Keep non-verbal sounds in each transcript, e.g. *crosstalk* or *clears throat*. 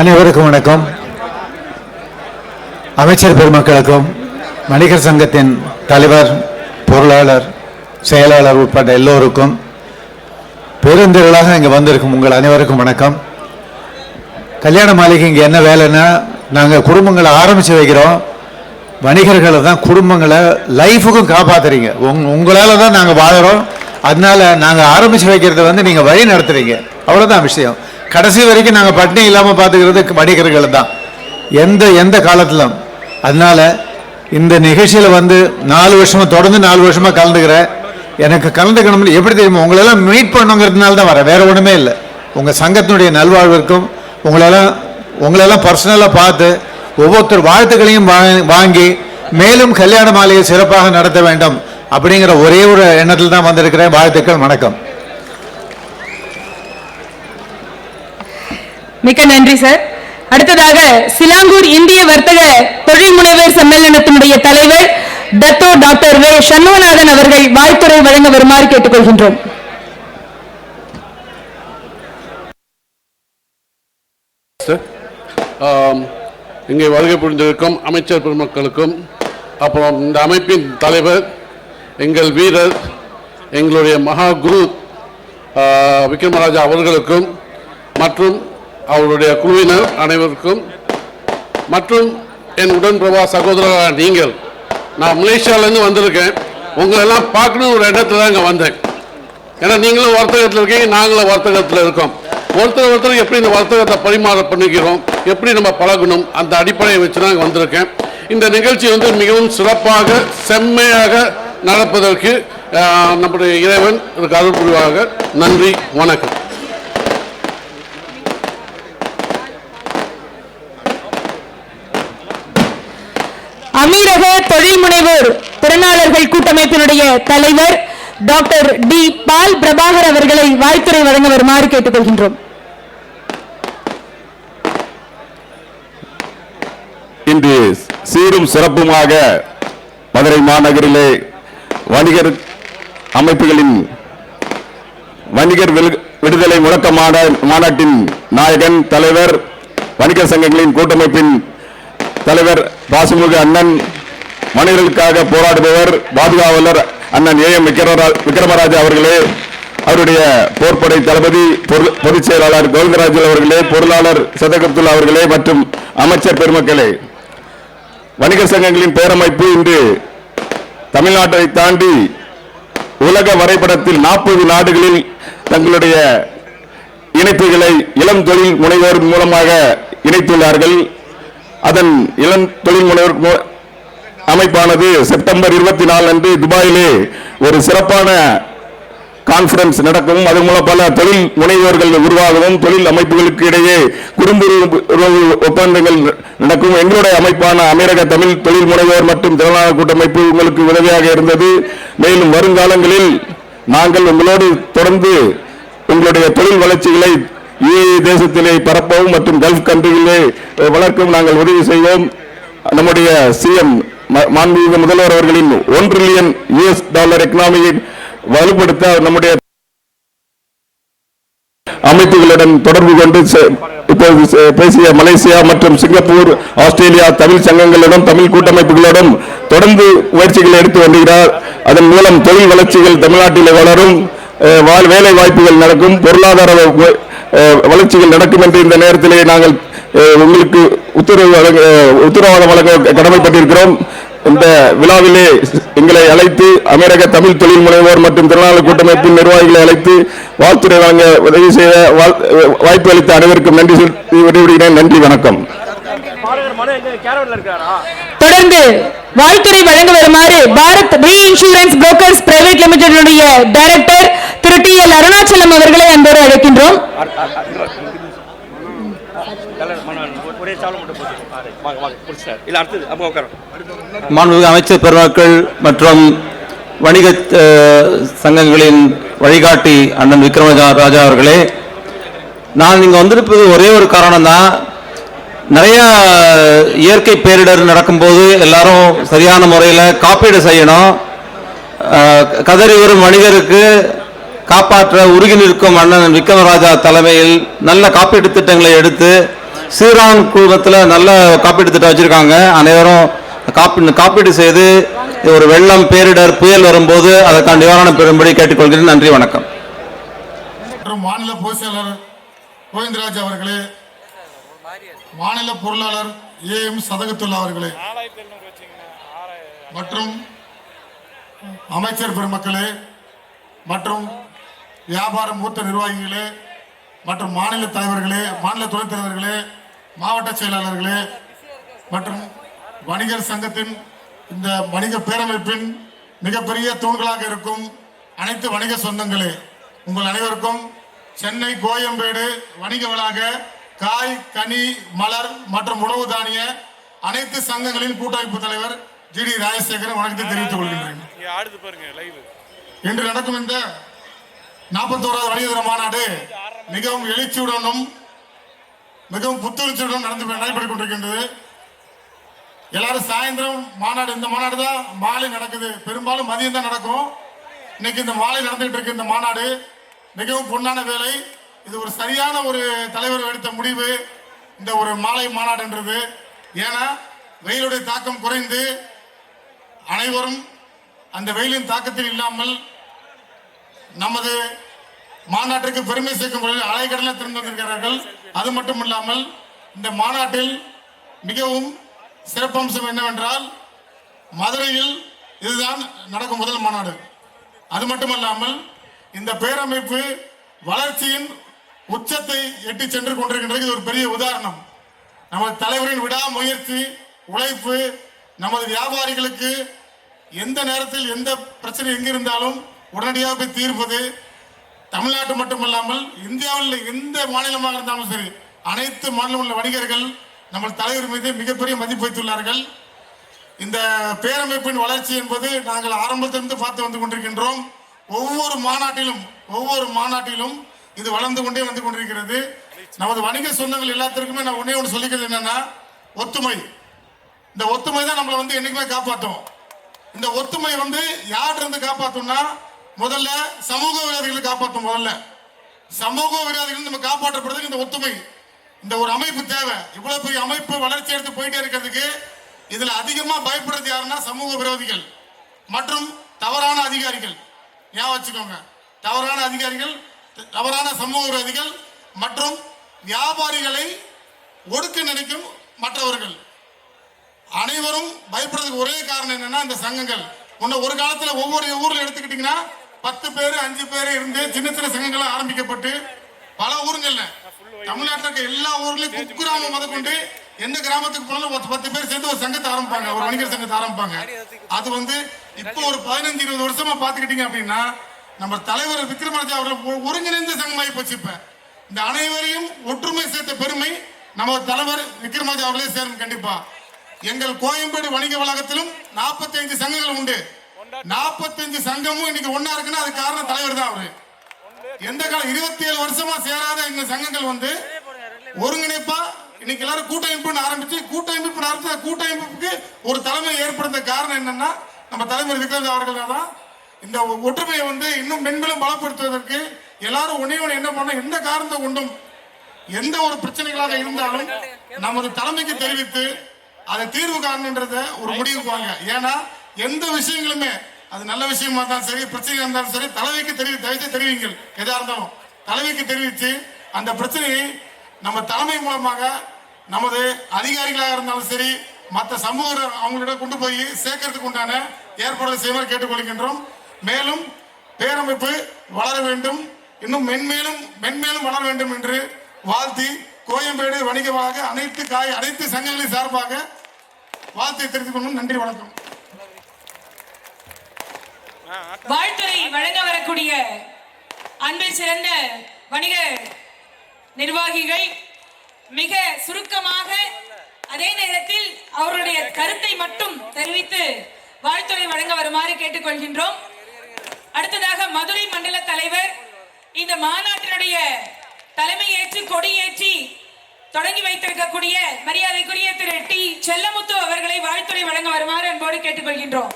அனைவருக்கும் வணக்கம். அமைச்சர் பெருமக்களுக்கும் வணிகர் சங்கத்தின் தலைவர் பொருளாளர் செயலாளர் உட்பட எல்லோருக்கும் பெருந்திரளாக இங்கே வந்திருக்கும் உங்கள் அனைவருக்கும் வணக்கம். கல்யாண மாளிகை இங்கே என்ன வேலைன்னா நாங்கள் குடும்பங்களை ஆரம்பித்து வைக்கிறோம். வணிகர்களை தான் குடும்பங்களை லைஃபுக்கும் காப்பாத்துறீங்க. உங் உங்களால் தான் நாங்கள் வாழறோம். அதனால நாங்கள் ஆரம்பித்து வைக்கிறத வந்து நீங்கள் வழி நடத்துகிறீங்க அவ்வளோதான் விஷயம். கடைசி வரைக்கும் நாங்கள் பட்டினி இல்லாமல் பார்த்துக்கிறது வணிகர்கள் தான் எந்த எந்த காலத்திலும் அதனால இந்த நிகழ்ச்சியில் வந்து நாலு வருஷமாக தொடர்ந்து நாலு வருஷமாக கலந்துக்கிறேன் எனக்கு கலந்துக்கணும்னு எப்படி தெரியுமா? உங்களெல்லாம் மீட் பண்ணுங்கிறதுனால தான் வரேன். வேறு ஒன்றுமே இல்லை. உங்கள் சங்கத்தினுடைய நல்வாழ்விற்கும் உங்களெல்லாம் உங்களெல்லாம் பர்சனலாக பார்த்து ஒவ்வொருத்தர் வாழ்த்துக்களையும் வாங்கி மேலும் கல்யாண மாலையை சிறப்பாக நடத்த வேண்டும் அப்படிங்கிற ஒரே ஒரு எண்ணத்தில் தான் வந்திருக்கிறேன். வாழ்த்துக்கள் வணக்கம். மிக்க நன்றி சார் அடுத்ததாக சிலாங்கூர் இந்திய வர்த்தக தொழில் முனைவர் சம்மேளனத்தினுடைய தலைவர் தத்தோ டாக்டர் வே. சண்முகநாதன் அவர்கள் வாழ்த்துறை வழங்க வருமாறு கேட்டுக்கொள்கின்றோம். சார் இங்கே வருகை புரிந்திருக்கும் அமைச்சர் பெருமக்களுக்கும் அப்புறம் இந்த அமைப்பின் தலைவர் எங்கள் வீரர் எங்களுடைய மகா குரு விக்ரமராஜா அவர்களுக்கும் மற்றும் அவருடைய குழுவினர் அனைவருக்கும் மற்றும் என் உடன்பிரபா சகோதரரான நீங்கள். நான் மலேசியாவிலேருந்து வந்திருக்கேன். உங்களெல்லாம் பார்க்கணும் ஒரு இடத்துல தான் இங்கே வந்தேன். ஏன்னா நீங்களும் வர்த்தகத்தில் இருக்கீங்க நாங்களும் வர்த்தகத்தில் இருக்கோம். ஒருத்தர் ஒருத்தர் எப்படி இந்த வர்த்தகத்தை பரிமாற பண்ணிக்கிறோம் எப்படி நம்ம பழகணும் அந்த அடிப்படையை வச்சு தான் வந்திருக்கேன். இந்த நிகழ்ச்சி வந்து மிகவும் சிறப்பாக செம்மையாக நடப்பதற்கு நம்முடைய இறைவன் அருள் புரிவாக. நன்றி வணக்கம். தமிழக தொழில் முனைவோர் திறனாளர்கள் கூட்டமைப்பினுடைய தலைவர் டாக்டர் டி பால் பிரபாகர் அவர்களை வாழ்த்துறை வழங்க வருமாறு கேட்டுக்கொள்கின்றோம். இன்று சீரும் சிறப்புமாக மதுரை மாநகரிலே வணிகர் அமைப்புகளின் வணிகர் விடுதலை முழக்க மாநாட்டின் நாயகன் தலைவர் வணிகர் சங்கங்களின் கூட்டமைப்பின் தலைவர் பாசுமுக அண்ணன் மனிதர்களுக்காக போராடுபவர் பாதுகாவலர் அண்ணன் ஏ எம் விக்ரமராஜா அவர்களே அவருடைய போர்ப்படை தளபதி பொதுச் செயலாளர் கோவிந்தராஜன் அவர்களே பொருளாளர் சதகப்துல்லா அவர்களே மற்றும் அமைச்சர் பெருமக்களே. வணிக சங்கங்களின் பேரமைப்பு இன்று தமிழ்நாட்டை தாண்டி உலக வரைபடத்தில் நாற்பது நாடுகளில் தங்களுடைய இணைப்புகளை இளம் தொழில் முனைவோர் மூலமாக இணைத்துள்ளார்கள். அதன் இளம் தொழில் முனைவர் அமைப்பானது செப்டம்பர் இருபத்தி நாலு அன்று துபாயிலே ஒரு சிறப்பான கான்ஃபரன்ஸ் நடக்கவும் அதன் மூலம் பல தொழில் முனைவோர்கள் உருவாகவும் தொழில் அமைப்புகளுக்கு இடையே குறும்புறவு ஒப்பந்தங்கள் நடக்கும். எங்களுடைய அமைப்பான அமெரிக்க தமிழ் தொழில் முனைவோர் மற்றும் திறனாளர் கூட்டமைப்பு உங்களுக்கு உதவியாக இருந்தது. மேலும் வருங்காலங்களில் நாங்கள் உங்களோடு தொடர்ந்து உங்களுடைய தொழில் வளர்ச்சிகளை தேசத்திலே பரப்பவும் மற்றும் கல்ஃப் கண்ட்ரிகளிலே வளர்க்கவும் நாங்கள் உதவி செய்வோம். நம்முடைய சிஎம் மாண்புமிகு முதல்வர் அவர்களின் ஒன் ட்ரில்லியன் யூஎஸ் டாலர் எக்கனாமியை வலுப்படுத்த நம்முடைய அமைப்புகளுடன் தொடர்பு கொண்டு இப்போது பேசிய மலேசியா மற்றும் சிங்கப்பூர் ஆஸ்திரேலியா தமிழ் சங்கங்களுடன் தமிழ் கூட்டமைப்புகளுடன் தொடர்ந்து முயற்சிகளை எடுத்து வருகிறார். அதன் மூலம் தொழில் வளர்ச்சிகள் தமிழ்நாட்டில் வளரும். வேலை வாய்ப்புகள் நடக்கும் பொருளாதார வளர்ச்சிகள் நடக்கும் என்று இந்த நேரத்திலே நாங்கள் உங்களுக்கு உத்தரவு வழங்க- உத்தரவாதம் வழங்க கடமைப்பட்டிருக்கிறோம். இந்த விழாவிலே எங்களை அழைத்து அமெரிக்க தமிழ் தொழில் முனைவோர் மற்றும் திறனாளர் கூட்டமைப்பின் நிர்வாகிகளை அழைத்து வாழ்த்துறை வழங்க உதவி செய்த வாழ்- வாய்ப்பு அளித்த அனைவருக்கும் நன்றி செலுத்தி விடைபெறுகிறேன். நன்றி வணக்கம். தொடர்ந்து வாழ்த்துறை வழங்க வருமாறு Bharat P insurance brokers private லிமிடெடுடைய director Thiru T L Arunachalam அவர்களை அன்போடு அழைக்கின்றோம். மாண்புமிகு அமைச்சர் பெருமக்கள் மற்றும் வணிக சங்கங்களின் வழிகாட்டி அண்ணன் விக்ரம ராஜா அவர்களே நான் இங்கே வந்திருப்பது ஒரே ஒரு காரணம் தான் நிறைய இயற்கை பேரிடர் நடக்கும்போது எல்லாரும் சரியான முறையில் காப்பீடு செய்யணும். கதறி வரும் மனிதருக்கு காப்பாற்ற உருகி நிற்கும் அண்ணன் விக்ரமராஜா தலைமையில் நல்ல காப்பீட்டு திட்டங்களை எடுத்து சீரான் குழுமத்தில் நல்ல காப்பீட்டு திட்டம் வச்சுருக்காங்க. அனைவரும் காப்பீடு காப்பீடு செய்து ஒரு வெள்ளம் பேரிடர் புயல் வரும்போது அதற்கான நிவாரணம் பெறும்படி கேட்டுக்கொள்கிறேன். நன்றி வணக்கம். மற்றும் மாநில பொதுச் செயலர் கோவிந்தராஜ் அவர்களே மாநில பொருளாளர் ஏ எம் சதகத்துல்லா அவர்களே. மற்றும் அமைச்சர் பெருமக்களே மற்றும் வியாபார மூத்த நிர்வாகிகளே மற்றும் மாநில தலைவர்களே மாநில துணைத் தலைவர்களே மாவட்ட செயலாளர்களே மற்றும் வணிகர் சங்கத்தின் இந்த வணிக பேரமைப்பின் மிகப்பெரிய தூண்களாக இருக்கும் அனைத்து வணிக சொந்தங்களே உங்கள் அனைவருக்கும் சென்னை கோயம்பேடு வணிக வளாக காய் கனி மலர் மற்றும் உணவு தானிய அனைத்து சங்கங்களின் கூட்டமைப்பு தலைவர் ஜி டி ராஜசேகரன் வணக்கத்தை தெரிவித்துக் கொள்கின்றேன். இன்று நடக்கும் இந்த நாற்பத்தோராவது வணிக தின மாநாடு மிகவும் எழுச்சியுடனும் மிகவும் புத்துணர்ச்சியுடன் நடந்து நடைபெற்றுக் கொண்டிருக்கின்றது. எல்லாரும் சாயந்தரம் மாநாடு இந்த மாநாடு தான் மாலை நடக்குது. பெரும்பாலும் மதியம் தான் நடக்கும். இன்னைக்கு இந்த மாலை நடந்துகிட்டு இருக்கு இந்த மாநாடு மிகவும் பொன்னான வேலை இது ஒரு சரியான ஒரு தலைவர் எடுத்த முடிவு. இந்த ஒரு மாலை மாநாடுன்றது ஏன்னா வெயிலுடைய தாக்கம் குறைந்து அனைவரும் அந்த வெயிலின் தாக்கத்தில் இல்லாமல் நமது மாநாட்டிற்கு பெருமை சேர்க்கும் பொழுது அலைக்கடலை திறந்து வந்திருக்கிறார்கள். அது மட்டும் இல்லாமல் இந்த மாநாட்டில் மிகவும் சிறப்பம்சம் என்னவென்றால் மதுரையில் இதுதான் நடக்கும் முதல் மாநாடு. அது மட்டுமல்லாமல் இந்த பேரமைப்பு வளர்ச்சியின் உச்சத்தை எட்டி சென்று கொண்டிருக்கின்றது இது ஒரு பெரிய உதாரணம். நமது தலைவரின் விடாமுயற்சி உழைப்பு நமது வியாபாரிகளுக்கு எந்த நேரத்தில் எந்த பிரச்சனை எங்கிருந்தாலும் உடனடியாக போய் தீர்ப்பது தமிழ்நாட்டு மட்டுமல்லாமல் இந்தியாவில் எந்த மாநிலமாக இருந்தாலும் சரி அனைத்து மாநிலம் உள்ள வணிகர்கள் நம்ம தலைவர் மீது மிகப்பெரிய மதிப்பு வைத்துள்ளார்கள். இந்த பேரமைப்பின் வளர்ச்சி என்பது நாங்கள் ஆரம்பத்திலிருந்து பார்த்து வந்து கொண்டிருக்கின்றோம். ஒவ்வொரு மாநாட்டிலும் ஒவ்வொரு மாநாட்டிலும் இது வளர்ந்து கொண்டே வந்து கொண்டிருக்கிறது. நமது வணிக சொந்தங்கள் எல்லாத்திற்குமே நான் ஒன்னே ஒன்று சொல்லிக்கிறது என்னன்னா ஒத்துமை. இந்த ஒத்துமை தான் நம்மளை வந்து என்னைக்குமே காப்பாற்றும் இந்த ஒத்துமை வந்து யார்கிட்ட இருந்து காப்பாற்றும்னா முதல்ல சமூக விரோதிகளை காப்பாற்றும் முதல்ல. சமூக விரோதிகள் நம்ம காப்பாற்றப்படுறதுக்கு இந்த ஒத்துமை. இந்த ஒரு அமைப்பு தேவை. இவ்வளவு பெரிய அமைப்பு வளர்ச்சி எடுத்து போயிட்டே இருக்கிறதுக்கு இதுல அதிகமா பயப்படுறது யாருன்னா சமூக விரோதிகள். மற்றும் தவறான அதிகாரிகள். ஞாபகம் வச்சுக்கோங்க. தவறான அதிகாரிகள் தவறான சமூக விரோதிகள் மற்றும் வியாபாரிகளை ஒடுக்க நினைக்கும் மற்றவர்கள். அனைவரும் பயப்படுறதுக்கு ஒரே காரணம் என்னன்னா இந்த சங்கங்கள். முன்ன ஒரு காலத்துல ஒவ்வொரு ஊர்ல எடுத்துக்கிட்டீங்கன்னா பத்து பேர் அஞ்சு பேர் இருந்து சின்ன சின்ன சங்கங்கள் ஆரம்பிக்கப்பட்டு பல ஊருங்கள்ல. தமிழ்நாட்டில் இருக்க எல்லா ஊர்லயும் குக்கிராமம் முதற்கொண்டு எந்த கிராமத்துக்கு போனாலும் ஒரு பத்து பேர் சேர்ந்து ஒரு சங்கத்தை ஆரம்பிப்பாங்க ஒரு வணிகர் சங்கத்தை ஆரம்பிப்பாங்க. அது வந்து இப்போ ஒரு பதினஞ்சு இருபது வருஷமா பாத்துக்கிட்டீங்க அப்படின்னா நம்ம தலைவர் விக்ரமராஜா அவர்கள் ஒருங்கிணைந்த சங்கமாகி போச்சு இப்ப. இந்த அனைவரையும் ஒற்றுமை சேர்த்த பெருமை நம்ம தலைவர் விக்ரமராஜா அவர்களே சேரும் கண்டிப்பா. எங்கள் கோயம்பேடு வணிக வளாகத்திலும் 45 சங்கங்கள் உண்டு. 45 சங்கமும் இன்னைக்கு ஒன்னா இருக்குன்னா அது காரணம் தலைவர் தான் அவரு. எந்த காலம் இருபத்தி ஏழு வருஷமா சேராத எங்க சங்கங்கள் வந்து ஒருங்கிணைப்பா இன்னைக்கு எல்லாரும் கூட்டமைப்புன்னு ஆரம்பிச்சு கூட்டமைப்பு ஆரம்பிச்சு கூட்டமைப்புக்கு ஒரு தலைமை ஏற்படுத்த காரணம் என்னன்னா நம்ம தலைவர் விக்ரம் அவர்கள் தான் இந்த ஒற்றுமையை வந்து இன்னும் மென்மேலும் பலப்படுத்துவதற்கு எல்லாரும் ஒன்னே என்ன பண்ண எந்த காரணத்தை கொண்டும் எந்த ஒரு பிரச்சனைகளாக இருந்தாலும் நமது தலைமைக்கு தெரிவித்து அதை தீர்வு காணணுன்றத ஒரு முடிவுக்கு வாங்க. ஏன்னா எந்த விஷயங்களுமே அது நல்ல விஷயமா இருந்தாலும் சரி பிரச்சனை இருந்தாலும் சரி தலைமைக்கு தெரிவித்து தயவுசெய்து தெரிவிங்கள் எதா இருந்தாலும் தலைமைக்கு தெரிவித்து அந்த பிரச்சனையை நம்ம தலைமை மூலமாக நமது அதிகாரிகளாக இருந்தாலும் சரி மற்ற சமூக அவங்களிடம் கொண்டு போய் சேர்க்கறதுக்கு உண்டான ஏற்பாடுகள் செய்யுமாறு கேட்டுக்கொள்கின்றோம். மேலும் பேரமைப்பு வளர வேண்டும். இன்னும் மென்மேலும் மென்மேலும் வளர வேண்டும் என்று வாழ்த்தி கோயம்பேடு வணிகமாக அனைத்து காய் அனைத்து சங்கங்களின் சார்பாக வாழ்த்தை தெரிவித்துக் கொள்ளும் நன்றி வணக்கம். வாழ்த்துறை வழங்க வரக்கூடிய அன்பை சிறந்த வணிக நிர்வாகிகள் மிக சுருக்கமாக அதே நேரத்தில் அவருடைய கருத்தை மட்டும் தெரிவித்து வாழ்த்துறை வழங்க வருமாறு கேட்டுக்கொள்கின்றோம். அடுத்ததாக மதுரை மண்டல தலைவர் இந்த மாநாட்டினுடைய தலைமை ஏற்று கொடியேற்றி தொடங்கி வைத்திருக்கக்கூடிய மரியாதைக்குரிய திரு டி. செல்லமுத்து அவர்களை வாழ்த்துறை வழங்க வருமாறு அன்போடு கேட்டுக்கொள்கின்றோம்.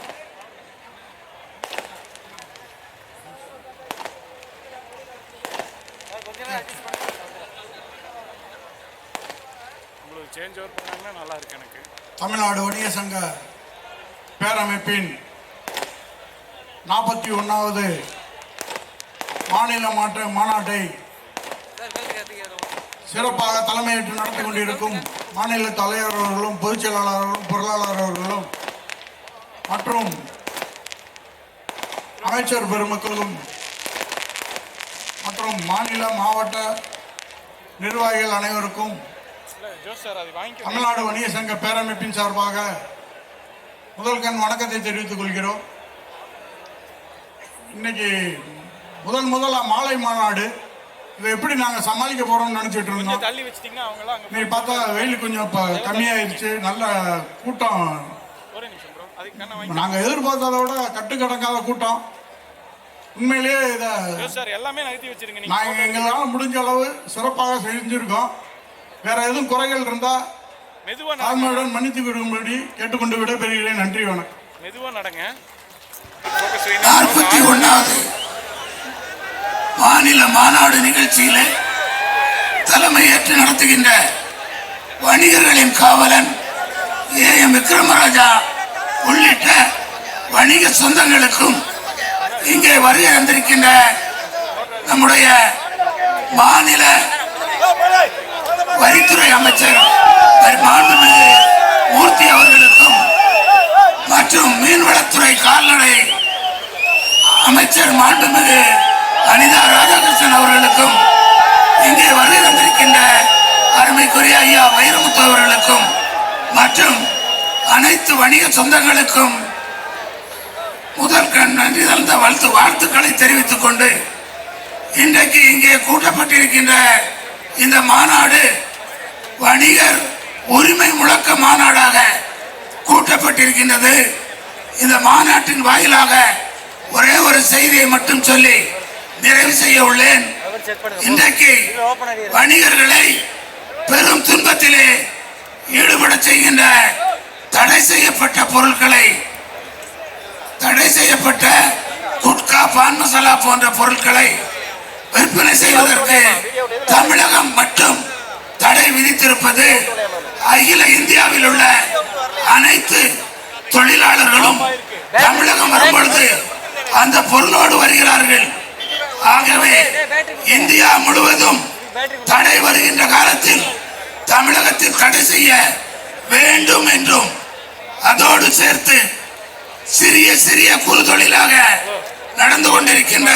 தமிழ்நாடு வணிக சங்க பேரமைப்பின் நாற்பத்தி ஒன்றாவது மாநில மாற்ற மாநாட்டை சிறப்பாக தலைமையேற்று நடத்தி கொண்டிருக்கும் மாநில தலைவர் அவர்களும் பொதுச் செயலாளர்களும் பொருளாளர் அவர்களும் மற்றும் அமைச்சர் பெருமக்களும் மற்றும் மாநில மாவட்ட நிர்வாகிகள் அனைவருக்கும் தமிழ்நாடு வணிக சங்க பேரமைப்பின் சார்பாக முதல் கண் வணக்கத்தை தெரிவித்துக் கொள்கிறோம். இன்னைக்கு முதல் முதலா மாலை மாநாடு. இதை எப்படி நாங்க சமாளிக்க போறோம்னு நினைச்சிட்டு இருந்தோம். தள்ளி வச்சிட்டிங்கன்னா அவங்களாம் இன்னைக்கு பார்த்தா வெயில் கொஞ்சம் இப்ப கம்மியாயிருச்சு. நல்ல கூட்டம். ஒரே நிமிஷம் ப்ரோ அதுக்கு கண்ணை வாங்கி நாங்க எதிர்பார்த்ததை விட கட்டுக்கடங்காத கூட்டம். உண்மையிலேயே இதை சார் எல்லாமே நகர்த்தி வச்சிருங்க நீங்க. நாங்கள் எங்களால் முடிஞ்ச அளவு சிறப்பாக செஞ்சிருக்கோம். வேற எதுவும் குறைகள் இருந்தா மெதுவா நடங்க. தாழ்மையுடன் மன்னித்து விடும்படி கேட்டுக்கொண்டு விடைபெறுகிறேன். நன்றி வணக்கம். மெதுவா நடங்க. நாற்பத்தி ஒன்னாவது மாநில மாநாடு நிகழ்ச்சியிலே தலைமையேற்று நடத்துகின்ற வணிகர்களின் காவலன் ஏ. எம். விக்ரமராஜா உள்ளிட்ட வணிக சொந்தங்களுக்கும் இங்கே வருகை வந்திருக்கின்ற நம்முடைய மாநில வரித்துறை அமைச்சர் கால்நடை அமைச்சர் மாண்புமிகு அனிதா ராதாகிருஷ்ணன் அவர்களுக்கும் இங்கே வருகை தந்திருக்கின்ற அருமைக்குரிய ஐயா வைரமுத்து அவர்களுக்கும் மற்றும் அனைத்து வணிக சொந்தங்களுக்கும் முதல் கண் நன்றி தந்த வாழ்த்து வாழ்த்துக்களை தெரிவித்துக் கொண்டு இன்றைக்கு இங்கே கூட்டப்பட்டிருக்கின்ற இந்த மாநாடு வணிகர் உரிமை முழக்க மாநாடாக கூட்டப்பட்டிருக்கின்றது. இந்த மாநாட்டின் வாயிலாக ஒரே ஒரு செய்தியை மட்டும் சொல்லி நிறைவு செய்ய உள்ளேன். இன்றைக்கு வணிகர்களை பெரும் துன்பத்திலே ஈடுபட செய்கின்ற தடை செய்யப்பட்ட பொருட்களை தடை செய்யப்பட்ட குட்கா பான் மசாலா போன்ற பொருட்களை விற்பனை செய்வதற்கு தமிழகம் மட்டும் தடை விதித்திருப்பது அகில இந்தியாவில் உள்ள அனைத்து தொழிலாளர்களும் தமிழகம் வரும்பொழுது அந்த பொருளோடு வருகிறார்கள். ஆகவே இந்தியா முழுவதும் தடை வருகின்ற காலத்தில் தமிழகத்தில் தடை செய்ய வேண்டும் என்றும் அதோடு சேர்த்து சிறிய சிறிய குறு தொழிலாக நடந்து கொண்டிருக்கின்ற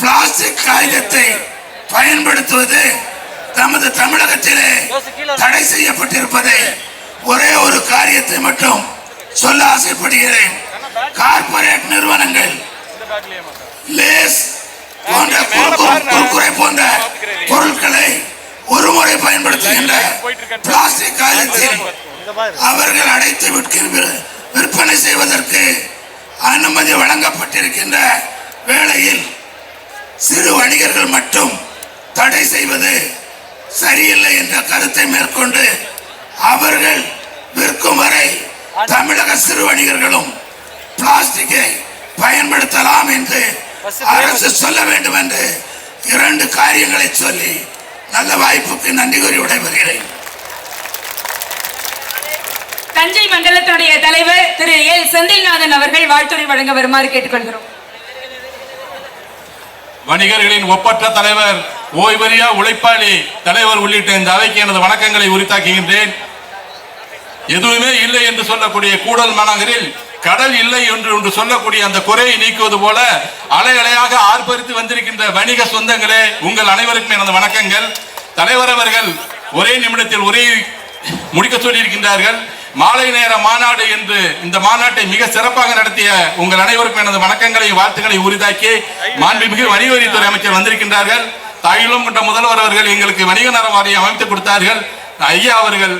பிளாஸ்டிக் காகிதத்தை பயன்படுத்துவது நமது தமிழகத்திலே தடை செய்யப்பட்டிருப்பதை ஒரே ஒரு காரியத்தை மட்டும் சொல்ல ஆசைப்படுகிறேன். கார்ப்பரேட் நிறுவனங்கள். லேஸ் போன்ற குறுக்கு- குறுக்குறை போன்ற பொருட்களை ஒருமுறை பயன்படுத்துகின்ற பிளாஸ்டிக் காகிதத்தில் அவர்கள் அடைத்து விற்கின்ற விற்பனை செய்வதற்கு அனுமதி வழங்கப்பட்டிருக்கின்ற வேளையில் சிறு வணிகர்கள் மட்டும் தடை செய்வது சரியில்லை என்ற கருத்தை மேற்கொண்டு அவர்கள் விற்கும் வரை தமிழக சிறு வணிகர்களும் பிளாஸ்டிக்கை பயன்படுத்தலாம் என்று அரசு சொல்ல வேண்டும் என்று இரண்டு காரியங்களை சொல்லி நல்ல வாய்ப்புக்கு நன்றி கூறி விடைபெறுகிறேன். தஞ்சை மண்டலத்தினுடைய தலைவர் திரு எல் செந்தில்நாதன் அவர்கள் வாழ்த்துறை வழங்க வருமாறு கேட்டுக்கொள்கிறோம். வணிகர்களின் ஒப்பற்ற தலைவர் ஓய்வறியா உழைப்பாளி தலைவர் உள்ளிட்ட இந்த அவைக்கு எனது வணக்கங்களை உரித்தாக்குகின்றேன். எதுவுமே இல்லை என்று சொல்லக்கூடிய கூடல் மாநகரில் கடல் இல்லை என்று ஒன்று சொல்லக்கூடிய அந்த குறையை நீக்குவது போல அலை அலையாக ஆர்ப்பரித்து வந்திருக்கின்ற வணிக சொந்தங்களே உங்கள் அனைவருக்கும் எனது வணக்கங்கள். தலைவர் அவர்கள் ஒரே நிமிடத்தில் ஒரே முடிக்க சொல்லியிருக்கின்றார்கள். மாலை நேர மாநாடு என்று இந்த மாநாட்டை மிக சிறப்பாக நடத்திய உங்கள் அனைவருக்கும் எனது வணக்கங்களை வாழ்த்துக்களை உரிதாக்கி மாண்புமிகு வணிகவரித்துறை அமைச்சர் வந்திருக்கின்றார்கள். தாயிலும் கொண்ட முதல்வர் அவர்கள் எங்களுக்கு வணிக நல வாரியம் அமைத்து கொடுத்தார்கள். ஐயா அவர்கள்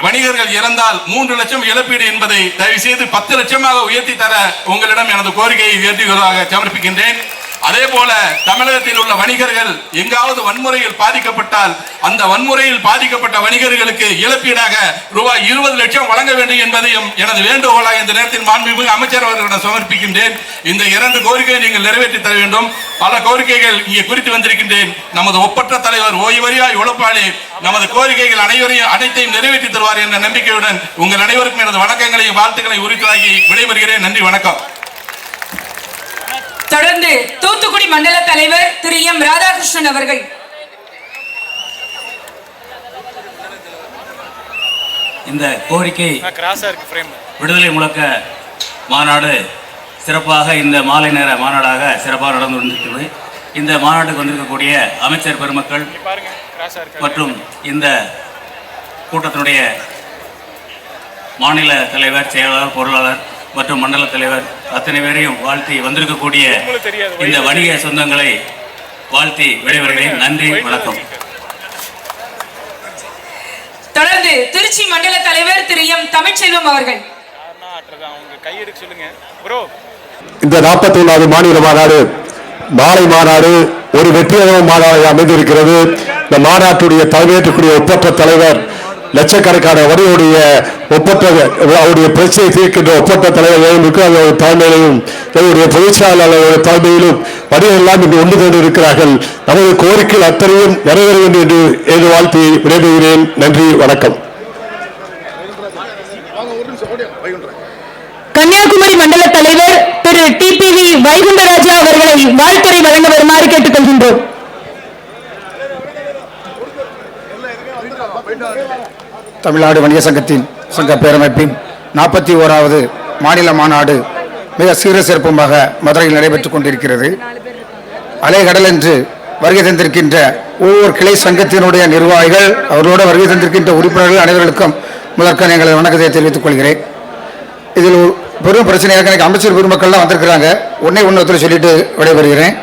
வணிகர்கள் இறந்தால் மூன்று லட்சம் இழப்பீடு என்பதை தயவு செய்து பத்து லட்சமாக உயர்த்தி தர உங்களிடம் எனது கோரிக்கையை உயர்த்துவதாக சமர்ப்பிக்கின்றேன். அதே போல தமிழகத்தில் உள்ள வணிகர்கள் எங்காவது வன்முறையில் பாதிக்கப்பட்டால் அந்த வன்முறையில் பாதிக்கப்பட்ட வணிகர்களுக்கு இழப்பீடாக ரூபாய் இருபது லட்சம் வழங்க வேண்டும் என்பதையும் எனது வேண்டுகோளாக இந்த நேரத்தில் மாண்புமிகு அமைச்சர் அவர்களிடம் சமர்ப்பிக்கின்றேன். இந்த இரண்டு கோரிக்கையை நீங்கள் நிறைவேற்றி தர வேண்டும். பல கோரிக்கைகள் இங்கே குறித்து வந்திருக்கின்றேன். நமது ஒப்பற்ற தலைவர் ஓய்வறியாய் உழப்பாளி நமது கோரிக்கைகள் அனைவரையும் அனைத்தையும் நிறைவேற்றி தருவார் என்ற நம்பிக்கையுடன் உங்கள் அனைவருக்கும் எனது வணக்கங்களையும் வாழ்த்துக்களை உரித்தாகி விடைபெறுகிறேன். நன்றி வணக்கம். தொடர்ந்து தூத்துக்குடி மண்டல தலைவர் திரு எம் ராதாகிருஷ்ணன் அவர்கள். இந்த கோரிக்கை விடுதலை முழக்க மாநாடு சிறப்பாக இந்த மாலை நேர மாநாடாக சிறப்பாக நடந்து கொண்டிருக்கிறது. இந்த மாநாட்டுக்கு வந்திருக்கக்கூடிய அமைச்சர் பெருமக்கள் பாருங்க கிராஸா இருக்கு மற்றும் இந்த கூட்டத்தினுடைய மாநில தலைவர் செயலாளர் பொருளாளர் மற்றும் மண்டல தலைவர் அத்தனை பேரையும் வாழ்த்தி வந்திருக்கக்கூடிய இந்த வணிக சொந்தங்களை வாழ்த்தி விடைபெறுகிறேன். நன்றி வணக்கம். தொடர்ந்து திருச்சி மண்டல தலைவர் திரு எம் தமிழ்ச்செல்வம் அவர்கள். இந்த நாற்பத்தி ஒன்றாவது மாநில மாநாடு மாலை மாநாடு ஒரு வெற்றியக மாநாடு அமைந்திருக்கிறது. இந்த மாநாட்டுடைய தலைமையேற்றக்கூடிய ஒப்பற்ற தலைவர் லட்சக்கணக்கான வரியுடைய ஒப்பற்ற அவருடைய பிரச்சனை தீர்க்கின்ற ஒப்பற்ற தலைவர் ஏழுக்கு அவருடைய தலைமையிலும் அவருடைய பொதுச் தலைமையிலும் வரிகள் எல்லாம் இன்று ஒன்று கொண்டு இருக்கிறார்கள் நமது கோரிக்கைகள் அத்தனையும் நிறைவேற வேண்டும் என்று ஏது வாழ்த்தி விடைபெறுகிறேன். நன்றி வணக்கம். கன்னியாகுமரி மண்டல தலைவர் திரு டிபிவி வைகுண்டராஜா அவர்களை வாழ்த்துறை வழங்க வருமாறு கேட்டுக்கொள்கின்றோம். தமிழ்நாடு வணிக சங்கத்தின் சங்க பேரமைப்பின் நாற்பத்தி ஓராவது மாநில மாநாடு மிக சீர சிறப்புமாக மதுரையில் நடைபெற்றுக் கொண்டிருக்கிறது. அலைகடல் என்று வருகை தந்திருக்கின்ற ஒவ்வொரு கிளை சங்கத்தினுடைய நிர்வாகிகள் அவர்களோடு வருகை தந்திருக்கின்ற உறுப்பினர்கள் அனைவர்களுக்கும் முதற்க எங்களது வணக்கத்தை தெரிவித்துக் கொள்கிறேன். இதில் ஒரு பெரும் பிரச்சனையாக எனக்கு அமைச்சர் பெருமக்கள்லாம் வந்திருக்கிறாங்க. ஒன்னே ஒன்று சொல்லிட்டு விடைபெறுகிறேன்.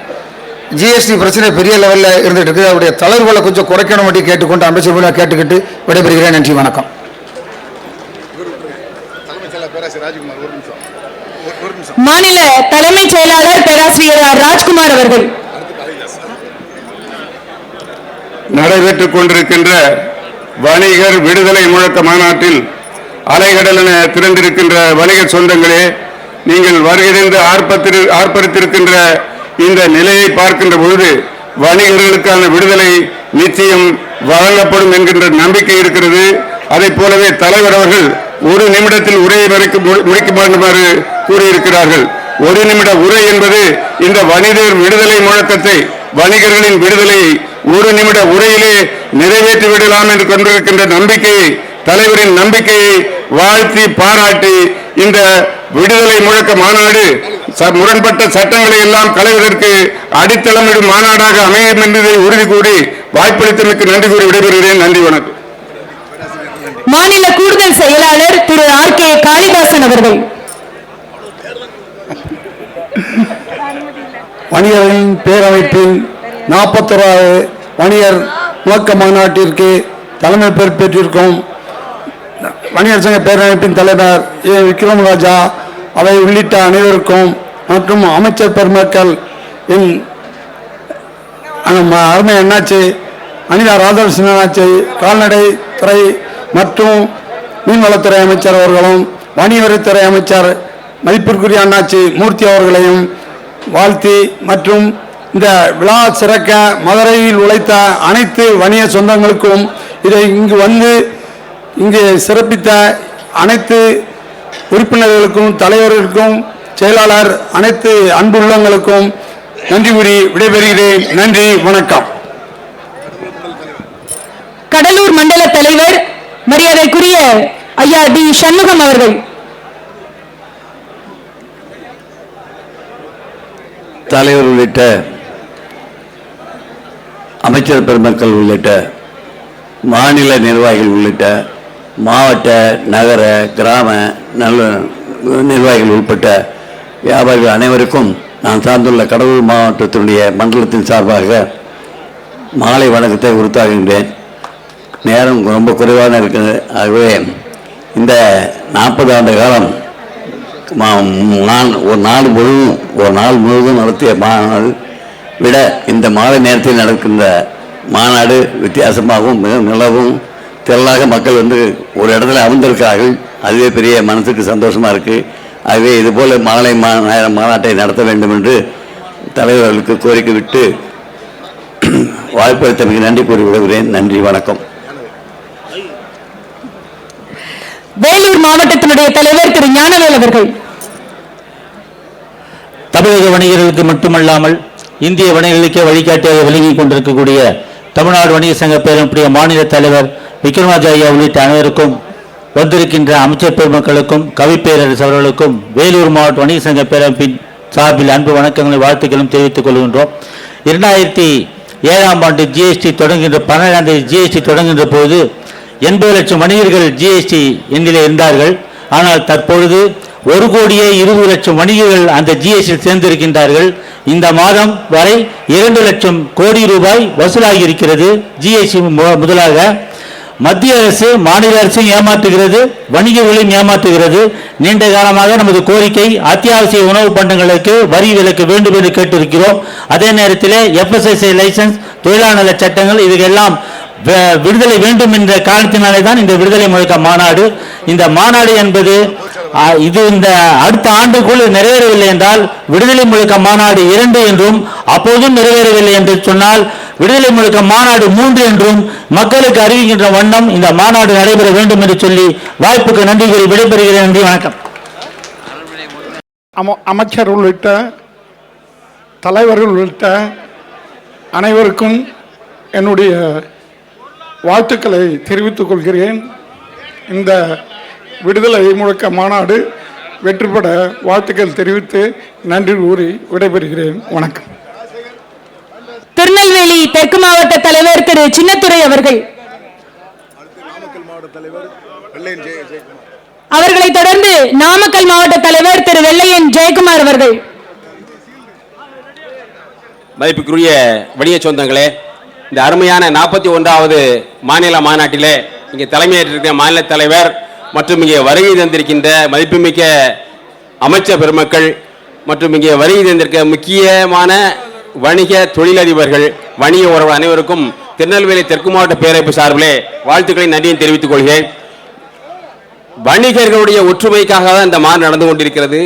ஜிஎஸ்டி பிரச்சனை பெரிய லெவலில் இருந்துட்டு இருக்கு அவருடைய தளர்வுகளை கொஞ்சம் குறைக்கணும் மட்டும் கேட்டுக்கொண்டு அமைச்சர் மூலம் கேட்டுக்கிட்டு விடைபெறுகிறேன். நன்றி வணக்கம். மாநில தலைமைச் செயலாளர் பேராசிரியர் ராஜ்குமார் அவர்கள். நடைபெற்றுக் கொண்டிருக்கின்ற வணிகர் விடுதலை முழக்க மாநாட்டில் அலைகடல் என திரண்டிருக்கின்ற வணிக சொந்தங்களே நீங்கள் வருகிறந்து ஆர்ப்பத்திரு ஆர்ப்பரித்திருக்கின்ற இந்த நிலையை பார்க்கின்ற பொழுது வணிகர்களுக்கான விடுதலை நிச்சயம் வழங்கப்படும் என்கின்ற நம்பிக்கை இருக்கிறது. அதை போலவே தலைவர் அவர்கள் ஒரு நிமிடத்தில் உரையை வரைக்கும் முடிக்க வேண்டுமாறு கூறியிருக்கிறார்கள். ஒரு நிமிட உரை என்பது இந்த வணிகர் விடுதலை முழக்கத்தை வணிகர்களின் விடுதலையை ஒரு நிமிட உரையிலே நிறைவேற்றி விடலாம் என்று கொண்டிருக்கின்ற நம்பிக்கையை தலைவரின் நம்பிக்கையை வாழ்த்தி பாராட்டி இந்த விடுதலை முழக்க மாநாடு ச- முரண்பட்ட சட்டங்களை எல்லாம் களைவதற்கு அடித்தளமிடும் மாநாடாக அமையும் என்பதை உறுதி கூறி வாய்ப்பளித்தமைக்கு நன்றி கூறி விடைபெறுகிறேன். நன்றி வணக்கம். மாநில கூடுதல் செயலாளர் திரு ஆர் கே காளிதாசன் அவர்கள். வணிகர்களின் பேரமைப்பின் நாற்பத்தோராவது வணிகர் முழக்க மாநாட்டிற்கு தலைமை பொறுப்பேற்றிருக்கும் வணிகர் சங்க பேரமைப்பின் தலைவர் ஏ. விக்ரமராஜா அவை உள்ளிட்ட அனைவருக்கும் மற்றும் அமைச்சர் பெருமக்கள் என் அருமை அண்ணாச்சி அனிதா ராதாகிருஷ்ணன் அண்ணாச்சி கால்நடை துறை மற்றும் மீன்வளத்துறை அமைச்சர் அவர்களும் வணிகவரித்துறை அமைச்சர் மதிப்பிற்குரிய அண்ணாச்சி மூர்த்தி அவர்களையும் வாழ்த்தி மற்றும் இந்த விழா சிறக்க மதுரையில் உழைத்த அனைத்து வணிக சொந்தங்களுக்கும் இதை இங்கு வந்து இங்கு சிறப்பித்த அனைத்து உறுப்பினர்களுக்கும் தலைவர்களுக்கும் செயலாளர் அனைத்து அன்புள்ளங்களுக்கும் நன்றி கூறி விடைபெறுகிறேன். நன்றி வணக்கம். கடலூர் மண்டல தலைவர் மரியாதைக்குரிய ஐயா டி சண்முகம் அவர்கள். தலைவர் உள்ளிட்ட அமைச்சர் பெருமக்கள் உள்ளிட்ட மாநில நிர்வாகிகள் உள்ளிட்ட மாவட்ட நகர கிராம நல்ல நிர்வாகிகள் உட்பட்ட வியாபாரிகள் அனைவருக்கும் நான் சார்ந்துள்ள கடலூர் மாவட்டத்தினுடைய மண்டலத்தின் சார்பாக மாலை வணக்கத்தை உறுத்தாகின்றேன் நேரம் ரொம்ப குறைவாக இருக்குது ஆகவே இந்த நாற்பது ஆண்டு காலம் மா- நான் ஒரு நாள் முழுவதும் ஒரு நாள் முழுவதும் நடத்திய மாநாடு விட இந்த மாலை நேரத்தில் நடக்கின்ற மாநாடு வித்தியாசமாகவும் மிக நிலவும் திரளாக மக்கள் வந்து ஒரு இடத்துல அமர்ந்திருக்கிறார்கள். அதுவே பெரிய மனசுக்கு சந்தோஷமாக இருக்குது ஆகவே இதுபோல் மாலை மா நேர மாநாட்டை நடத்த வேண்டும் என்று தலைவர்களுக்கு கோரிக்கை விட்டு *clears throat* வாய்ப்பளித்தமைக்கு நன்றி கூறி விடுகிறேன் நன்றி வணக்கம். வேலூர் மாவட்டத்தினுடைய தலைவர் திரு ஞானவேல் அவர்கள். தமிழக வணிகர்களுக்கு மட்டுமல்லாமல் இந்திய வணிகர்களுக்கே வழிகாட்டியாக விளங்கிக் கொண்டிருக்கக்கூடிய தமிழ்நாடு வணிக சங்க பேரவையுடைய மாநில தலைவர் விக்ரமாஜாயா உள்ளிட்ட அனைவருக்கும் வந்திருக்கின்ற அமைச்சர் பெருமக்களுக்கும் கவிப்பேரரசு அவர்களுக்கும் வேலூர் மாவட்ட வணிக சங்க பேரமைப்பின் சார்பில் அன்பு வணக்கங்களும் வாழ்த்துக்களும் தெரிவித்துக் கொள்கின்றோம். இரண்டாயிரத்தி ஏழாம் ஆண்டு ஜிஎஸ்டி தொடங்குகின்ற பன்னெண்டாம் தேதி ஜிஎஸ்டி தொடங்குகின்ற போது எண்பது லட்சம் வணிகர்கள் ஜிஎஸ்டி எண்ணிலே இருந்தார்கள். ஆனால் தற்பொழுது ஒரு கோடியே இருபது லட்சம் வணிகர்கள் அந்த ஜிஎஸ்டி சேர்ந்திருக்கின்றார்கள். இந்த மாதம் வரை இரண்டு லட்சம் கோடி ரூபாய் வசூலாகி இருக்கிறது ஜிஎஸ்டி முதலாக. மத்திய அரசு மாநில அரசு ஏமாற்றுகிறது வணிகர்களையும் ஏமாற்றுகிறது. நீண்ட காலமாக நமது கோரிக்கை அத்தியாவசிய உணவு பண்டங்களுக்கு வரி விலக்கு வேண்டும் என்று கேட்டிருக்கிறோம். அதே நேரத்தில் எஃப்எஸ்எஸ்ஐ லைசன்ஸ் தொழிலாளர் சட்டங்கள் இதுக்கெல்லாம் விடுதலை வேண்டும் என்ற காரணத்தினாலே தான் இந்த விடுதலை முழக்க மாநாடு. இந்த மாநாடு என்பது இது இந்த அடுத்த ஆண்டுக்குள் நிறைவேறவில்லை என்றால் விடுதலை முழக்க மாநாடு இரண்டு என்றும் அப்போதும் நிறைவேறவில்லை என்று சொன்னால் விடுதலை முழுக்க மாநாடு மூன்று என்றும் மக்களுக்கு அறிவிக்கின்ற வண்ணம் இந்த மாநாடு நடைபெற வேண்டும் என்று சொல்லி வாய்ப்புக்கு நன்றி கூறி விடைபெறுகிறேன். நன்றி வணக்கம். அம அமைச்சர் உள்ளிட்ட தலைவர்கள் உள்ளிட்ட அனைவருக்கும் என்னுடைய வாழ்த்துக்களை தெரிவித்துக் கொள்கிறேன். இந்த விடுதலை முழக்க மாநாடு வெற்றி பெற வாழ்த்துக்கள் தெரிவித்து நன்றி கூறி விடைபெறுகிறேன். வணக்கம். திருநெல்வேலி தெற்கு மாவட்ட தலைவர் திரு. சின்னத்துறை அவர்கள். அவர்களைத் தொடர்ந்து நாமக்கல் மாவட்ட தலைவர் திரு. வெள்ளையன் ஜெயக்குமார் அவர்கள். மதிப்புக்குரிய வணிக சொந்தங்களே இந்த அருமையான நாற்பத்தி ஒன்றாவது மாநில மாநாட்டிலே இங்கே தலைமையேற்றிருக்கிற மாநில தலைவர் மற்றும் இங்கே வருகை தந்திருக்கின்ற மதிப்புமிக்க அமைச்சர் பெருமக்கள் மற்றும் இங்கே வருகை தந்திருக்க முக்கியமான வணிக தொழிலதிபர்கள் வணிக உறவு அனைவருக்கும் திருநெல்வேலி தெற்கு மாவட்ட பேரவைப்பு சார்பிலே வாழ்த்துக்களை நன்றியும் தெரிவித்துக் கொள்கிறேன். வணிகர்களுடைய ஒற்றுமைக்காக தான் இந்த மாறு நடந்து கொண்டிருக்கிறது.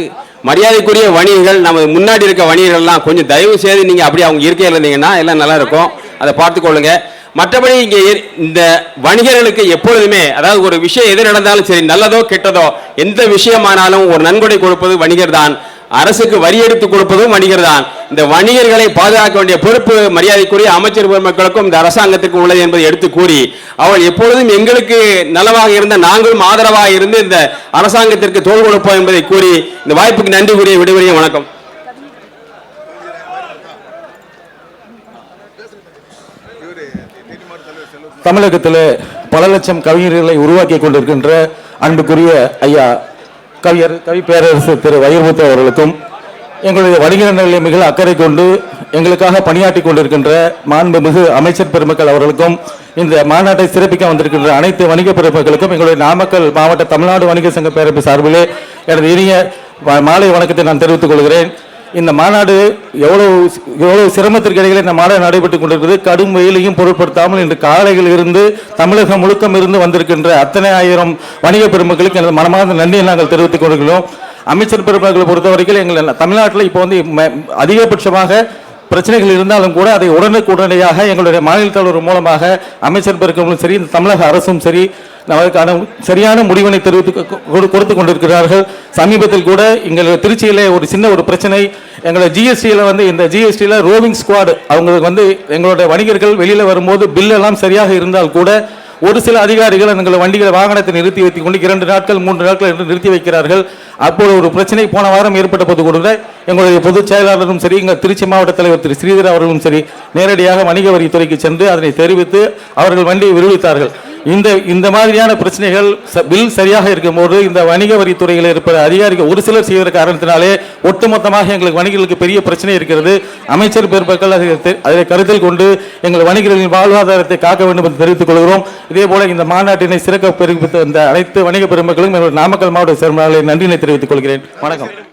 மரியாதைக்குரிய வணிகர்கள் நம்ம முன்னாடி இருக்க வணிகர்கள்லாம் கொஞ்சம் தயவு செய்து நீங்கள் அப்படி அவங்க இருக்கையில் இருந்தீங்கன்னா எல்லாம் நல்லா இருக்கும். அதை பார்த்துக்கொள்ளுங்க மற்றபடி இங்கே இந்த வணிகர்களுக்கு எப்பொழுதுமே அதாவது ஒரு விஷயம் எது நடந்தாலும் சரி நல்லதோ கெட்டதோ எந்த விஷயமானாலும் ஒரு நன்கொடை கொடுப்பது வணிகர் தான் அரசுக்கு வரி எடுத்து கொடுப்பதும் வணிகர் தான் இந்த வணிகர்களை பாதுகாக்க வேண்டிய பொறுப்பு மரியாதைக்குரிய அமைச்சர் பெருமக்களுக்கும் இந்த அரசாங்கத்திற்கு உள்ளது என்பதை எடுத்து கூறி அவள் எப்பொழுதும் எங்களுக்கு நலவாக இருந்த நாங்களும் ஆதரவாக இருந்து இந்த அரசாங்கத்திற்கு தோல் கொடுப்போம் என்பதை கூறி இந்த வாய்ப்புக்கு நன்றி கூறிய விடுமுறையும் வணக்கம். தமிழகத்தில் பல லட்சம் கவிஞர்களை உருவாக்கி கொண்டிருக்கின்ற அன்புக்குரிய ஐயா கவியர் கவி பேரரசு திரு வைரமுத்து அவர்களுக்கும் எங்களுடைய வணிகர்களை மிக அக்கறை கொண்டு எங்களுக்காக பணியாற்றி கொண்டிருக்கின்ற மாண்புமிகு அமைச்சர் பெருமக்கள் அவர்களுக்கும் இந்த மாநாட்டை சிறப்பிக்க வந்திருக்கின்ற அனைத்து வணிக பெருமக்களுக்கும் எங்களுடைய நாமக்கல் மாவட்ட தமிழ்நாடு வணிக சங்க பேரவை சார்பிலே எனது இனிய வ- மாலை வணக்கத்தை நான் தெரிவித்துக் கொள்கிறேன். இந்த மாநாடு எவ்வளவு எவ்வளவு சிரமத்திற்கு இடையில இந்த மாநாடு நடைபெற்றுக் கொண்டிருக்கிறது. கடும் வெயிலையும் பொருட்படுத்தாமல் இன்று காலையில் இருந்து தமிழகம் முழுக்கம் இருந்து வந்திருக்கின்ற அத்தனை ஆயிரம் வணிக பெருமக்களுக்கு எனது மனமார்ந்த நன்றியை நாங்கள் தெரிவித்துக் கொள்கிறோம். அமைச்சர் பெருமக்களை பொறுத்தவரைக்கும் எங்கள் தமிழ்நாட்டில் இப்போ வந்து அதிகபட்சமாக பிரச்சனைகள் இருந்தாலும் கூட அதை உடனுக்குடனடியாக எங்களுடைய மாநில தலைவர் மூலமாக அமைச்சர் பெருக்களும் சரி இந்த தமிழக அரசும் சரி அதற்கான சரியான முடிவினை தெரிவித்து கொடுத்து கொண்டிருக்கிறார்கள். சமீபத்தில் கூட எங்கள் திருச்சியில் ஒரு சின்ன ஒரு பிரச்சனை. எங்களை ஜிஎஸ்டியில் வந்து இந்த ஜிஎஸ்டியில் ரோவிங் ஸ்குவாட் அவங்களுக்கு வந்து எங்களுடைய வணிகர்கள் வெளியில் வரும்போது பில்லெல்லாம் சரியாக இருந்தால் கூட ஒரு சில அதிகாரிகள் எங்களை வண்டிகளை வாகனத்தை நிறுத்தி வைத்துக் கொண்டு இரண்டு நாட்கள் மூன்று நாட்கள் என்று நிறுத்தி வைக்கிறார்கள். அப்போது ஒரு பிரச்சனை போன வாரம் ஏற்பட்ட போது கூட எங்களுடைய பொதுச் செயலாளரும் சரி எங்கள் திருச்சி மாவட்ட தலைவர் திரு ஸ்ரீதர் அவர்களும் சரி நேரடியாக வணிக வரித்துறைக்கு சென்று அதனை தெரிவித்து அவர்கள் வண்டியை விடுவித்தார்கள். இந்த இந்த மாதிரியான பிரச்சனைகள் பில் சரியாக இருக்கும்போது இந்த வணிக வரித்துறையில் இருப்பது அதிகாரிகள் ஒரு சிலர் செய்கிற காரணத்தினாலே ஒட்டுமொத்தமாக எங்களுக்கு வணிகர்களுக்கு பெரிய பிரச்சனை இருக்கிறது. அமைச்சர் பெருமக்கள் அதை அதை கருத்தில் கொண்டு எங்கள் வணிகர்களின் வாழ்வாதாரத்தை காக்க வேண்டும் என்று தெரிவித்துக் கொள்கிறோம். இதே போல இந்த மாநாட்டினை சிறக்க பெருமித்த இந்த அனைத்து வணிக பெருமக்களும் நாமக்கல் மாவட்ட சேர்மனாளை நன்றினை தெரிவித்துக் கொள்கிறேன். வணக்கம்.